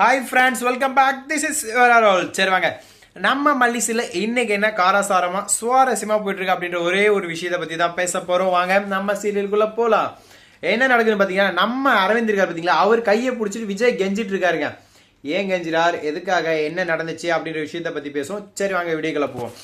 Hi friends welcome back this is all சரி வாங்க. நம்ம மல்லிசில் இன்னைக்கு என்ன காராசாரமாக சுவாரஸ்யமாக போயிட்டுருக்கு அப்படின்ற ஒரே ஒரு விஷயத்தை பற்றி தான் பேச போகிறோம் வாங்க நம்ம சீரியலுக்குள்ளே போகலாம் என்ன நடக்குதுன்னு பார்த்தீங்கன்னா நம்ம அரவிந்த் இருக்கார் பார்த்தீங்களா அவர் கையை பிடிச்சிட்டு விஜய் கெஞ்சிட்டு இருக்காருங்க. ஏன் கெஞ்சிறார்? எதுக்காக? என்ன நடந்துச்சு? அப்படின்ற விஷயத்தை பற்றி பேசுவோம். சரி வாங்க வீடியோக்குள்ள போவோம்.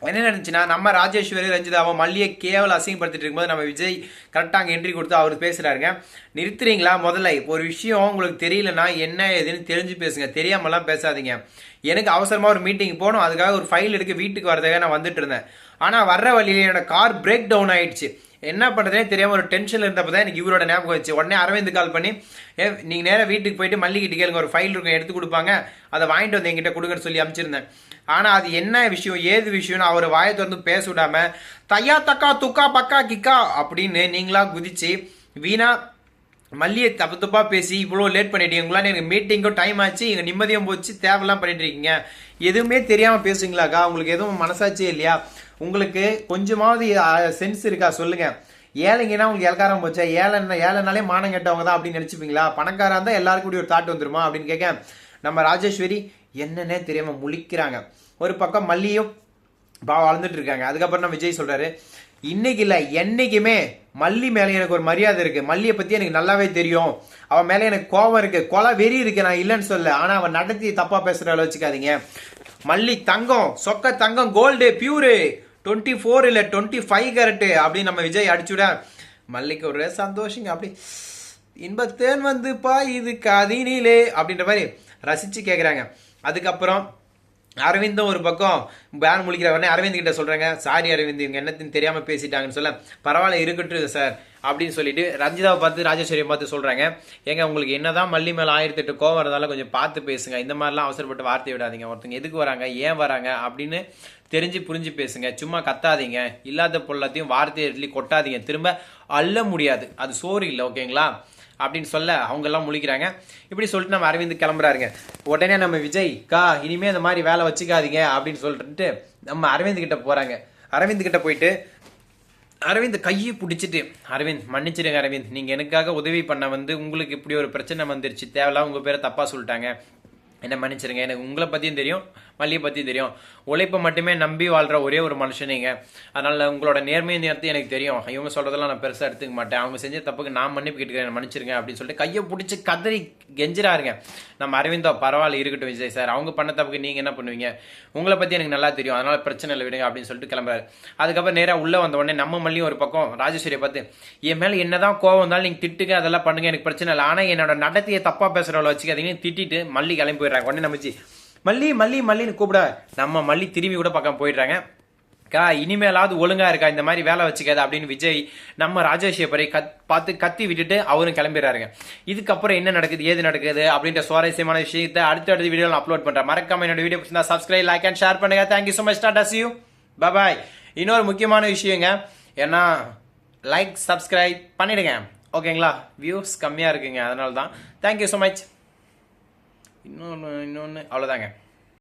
என்ன நடந்துச்சுன்னா நம்ம ராஜேஸ்வரி ரஞ்சிதாவை மல்லியை கேவல அசிங்கப்படுத்திட்டு இருக்கும்போது நம்ம விஜய் கரெக்டாக அங்கே என்ட்ரி கொடுத்து அவர் பேசுகிறாருங்க நிறுத்துறீங்களா? முதல்ல இப்போ ஒரு விஷயம் உங்களுக்கு தெரியலனா என்ன ஏதுன்னு தெரிஞ்சு பேசுங்க. தெரியாமலாம் பேசாதீங்க. எனக்கு அவசரமாக ஒரு மீட்டிங் போகணும். அதுக்காக ஒரு ஃபைல் எடுக்க வீட்டுக்கு வரதுக்காக நான் வந்துட்டு இருந்தேன். ஆனால் வர்ற வழியில என்னோட கார் பிரேக் டவுன் ஆயிடுச்சு. என்ன பண்ணுறதே தெரியாமல் ஒரு டென்ஷனில் இருந்தப்போ தான் எனக்கு இவரோட ஞாபகம் வச்சு. உடனே அரவிந்த் கால் பண்ணி ஏ நீங்கள் நேராக வீட்டுக்கு போயிட்டு மல்லிகிட்ட கேளுங்க ஒரு ஃபைல் இருக்கும் எடுத்து கொடுப்பாங்க. அதை வாங்கிட்டு வந்து எங்கிட்ட கொடுங்கன்னு சொல்லி அனுப்பிச்சிருந்தேன். ஆனால் அது என்ன விஷயம் ஏது விஷயம்னு அவர் வாயை திறந்து பேச விடாமல் தையா தக்கா துக்கா பக்கா கிக்கா அப்படின்னு நீங்களா குதிச்சு வீணாக மல்லியை தப்பு தப்பாக பேசி இவ்வளோ லேட் பண்ணிட்டீங்க. உங்களால எனக்கு மீட்டிங்கும் டைம் ஆச்சு. இங்கே நிம்மதியும் போச்சு. தேவையெல்லாம் பண்ணிட்டு இருக்கீங்க. எதுவுமே தெரியாமல் பேசுங்களாக்கா உங்களுக்கு எதுவும் மனசாச்சே இல்லையா? உங்களுக்கு கொஞ்சமாவது சென்ஸ் இருக்கா? சொல்லுங்க. ஏழைங்கன்னா உங்களுக்கு இலக்காரம் போச்சா? ஏழைன்னா ஏழைனாலே மானம் கெட்டவங்க தான் அப்படின்னு நினச்சிப்பீங்களா? பணக்காரா இருந்தால் எல்லாருக்கும் ஒரு தாட் வந்துருமா அப்படின்னு கேட்க நம்ம ராஜேஸ்வரி என்னன்னே தெரியாமல் முழிக்கிறாங்க. ஒரு பக்கம் மல்லியும் பா வளர்ந்துட்டு இருக்காங்க. அதுக்கப்புறம் நம்ம விஜய் சொல்கிறாரு இன்னைக்கு இல்லை என்னைக்குமே மல்லி மேலே எனக்கு ஒரு மரியாதை இருக்கு. மல்லியை பத்தி எனக்கு நல்லாவே தெரியும். அவன் மேலே எனக்கு கோபம் இருக்கு. கொலை வெறி இருக்கு நான் இல்லைன்னு சொல்ல ஆனா அவன் நடத்தி தப்பா பேசுற அளவு வச்சுக்காதீங்க. மல்லி தங்கம் சொக்க தங்கம் கோல்டு பியூரு டுவெண்ட்டி ஃபோர் இல்லை டுவெண்ட்டி ஃபைவ் கரெட்டு அப்படின்னு நம்ம விஜய் அடிச்சுட மல்லிக்கு ஒரு சந்தோஷங்க. அப்படி இன்பத்தேன் வந்து பா இது கதினிலே அப்படின்ற மாதிரி ரசிச்சு கேட்குறாங்க அதுக்கப்புறம் அரவிந்தும் ஒரு பக்கம் பேன் முழிக்கிற உடனே அரவிந்த் கிட்ட சொல்றாங்க சாரி அரவிந்த் இவங்க என்னத்தின்னு தெரியாம பேசிட்டாங்கன்னு சொல்ல பரவாயில்ல இருக்கட்டும் சார் அப்படின்னு சொல்லிட்டு ரஞ்சிதாவை பார்த்து ராஜேஸ்வரியை பார்த்து சொல்றாங்க. ஏங்க உங்களுக்கு என்னதான் மல்லி மேல ஆயிரத்தி எட்டு கோவம் வரதால கொஞ்சம் பார்த்து பேசுங்க. இந்த மாதிரிலாம் அவசரப்பட்டு வார்த்தை விடாதீங்க. ஒருத்தங்க எதுக்கு வராங்க ஏன் வராங்க அப்படின்னு தெரிஞ்சு புரிஞ்சு பேசுங்க. சும்மா கத்தாதீங்க. இல்லாத பொருளாத்தையும் வார்த்தையை சொல்லி கொட்டாதீங்க. திரும்ப அள்ள முடியாது. அது சோறு இல்லை ஓகேங்களா? அப்படின்னு சொல்ல அவங்கெல்லாம் முழிக்கிறாங்க. இப்படி சொல்லிட்டு நம்ம அரவிந்த் கிளம்புறாருங்க. உடனே நம்ம விஜய் கா இனிமே இந்த மாதிரி வேலை வச்சுக்காதீங்க அப்படின்னு சொல்லிட்டு நம்ம அரவிந்த் கிட்ட போறாங்க. அரவிந்த் கிட்ட போயிட்டு அரவிந்த் கையை பிடிச்சிட்டு அரவிந்த் மன்னிச்சிடுங்க அரவிந்த். நீங்க எனக்காக உதவி பண்ண வந்து உங்களுக்கு இப்படி ஒரு பிரச்சனை வந்துருச்சு. தேவையில்லாம் உங்க பேரை தப்பா சொல்லிட்டாங்க. என்ன மன்னிச்சிருங்க எனக்கு உங்களை பற்றியும் தெரியும். மல்லியை பற்றி தெரியும். உழைப்பை மட்டுமே நம்பி வாழ்கிற ஒரே ஒரு மனுஷனீங்க அதனால் உங்களோட நேர்மையை நேரத்தை எனக்கு தெரியும். இவங்க சொல்கிறதெல்லாம் நான் பெருசாக எடுத்துக்க மாட்டேன். அவங்க செஞ்ச தப்புக்கு நான் மன்னிப்பு கேட்டுக்கிறேன் மன்னிச்சிருங்க அப்படின்னு சொல்லிட்டு கையை பிடிச்சி கதறி கெஞ்சிராருங்க நம்ம அரவிந்தோ பரவாயில்ல இருக்கட்டும் விஜய் சார். அவங்க பண்ண தப்புக்கு நீங்கள் என்ன பண்ணுவீங்க? உங்களை பற்றி எனக்கு நல்லா தெரியும். அதனால் பிரச்சனை இல்லை விடுங்க அப்படின்னு சொல்லிட்டு கிளம்புறாரு. அதுக்கப்புறம் நேராக உள்ளே வந்த உடனே நம்ம மல்லியும் ஒரு பக்கம் ராஜேஸ்வரியை பார்த்து என் மேலே என்னதான் கோவம் வந்தாலும் நீங்கள் திட்டுங்க அதெல்லாம் பண்ணுங்க எனக்கு பிரச்சனை இல்லை. ஆனால் என்னோட நடத்தையை தப்பாக பேசுகிறவளை வச்சுக்காதீங்க திட்டிட்டு மல்லி கிளம்பி போயிடுறாங்க. உடனே நம்பிச்சு மல்லி மல்லி மல்லின்னு கூப்பிட நம்ம மல்லி திரும்பி கூட பக்கம் போயிடுறாங்க. கா இனிமேலாவது ஒழுங்கா இருக்கா? இந்த மாதிரி வேலை வச்சுக்காது அப்படின்னு விஜய் நம்ம ராஜேஸ்வரி கத் பார்த்து கத்தி விட்டுட்டு அவரும் கிளம்பிடுறாருங்க. இதுக்கப்புறம் என்ன நடக்குது? ஏது நடக்குது? அப்படின்ற சுவாரஸ்யமான விஷயத்தை அடுத்த வீடியோ நான் அப்லோட் பண்றேன். மறக்காம என்னோட வீடியோ பிடிச்சா சப்ஸ்கிரைப் லைக் அண்ட் ஷேர் பண்ணுங்க. Thank you so much tata see you bye இன்னொரு முக்கியமான விஷயங்க. ஏன்னா லைக் சப்ஸ்கிரைப் பண்ணிடுங்க. ஓகேங்களா வியூஸ் கம்மியாக இருக்குங்க. அதனால தான் தேங்க்யூ ஸோ மச் இன்னொன்று இன்னொன்று அவ்வளோதாங்க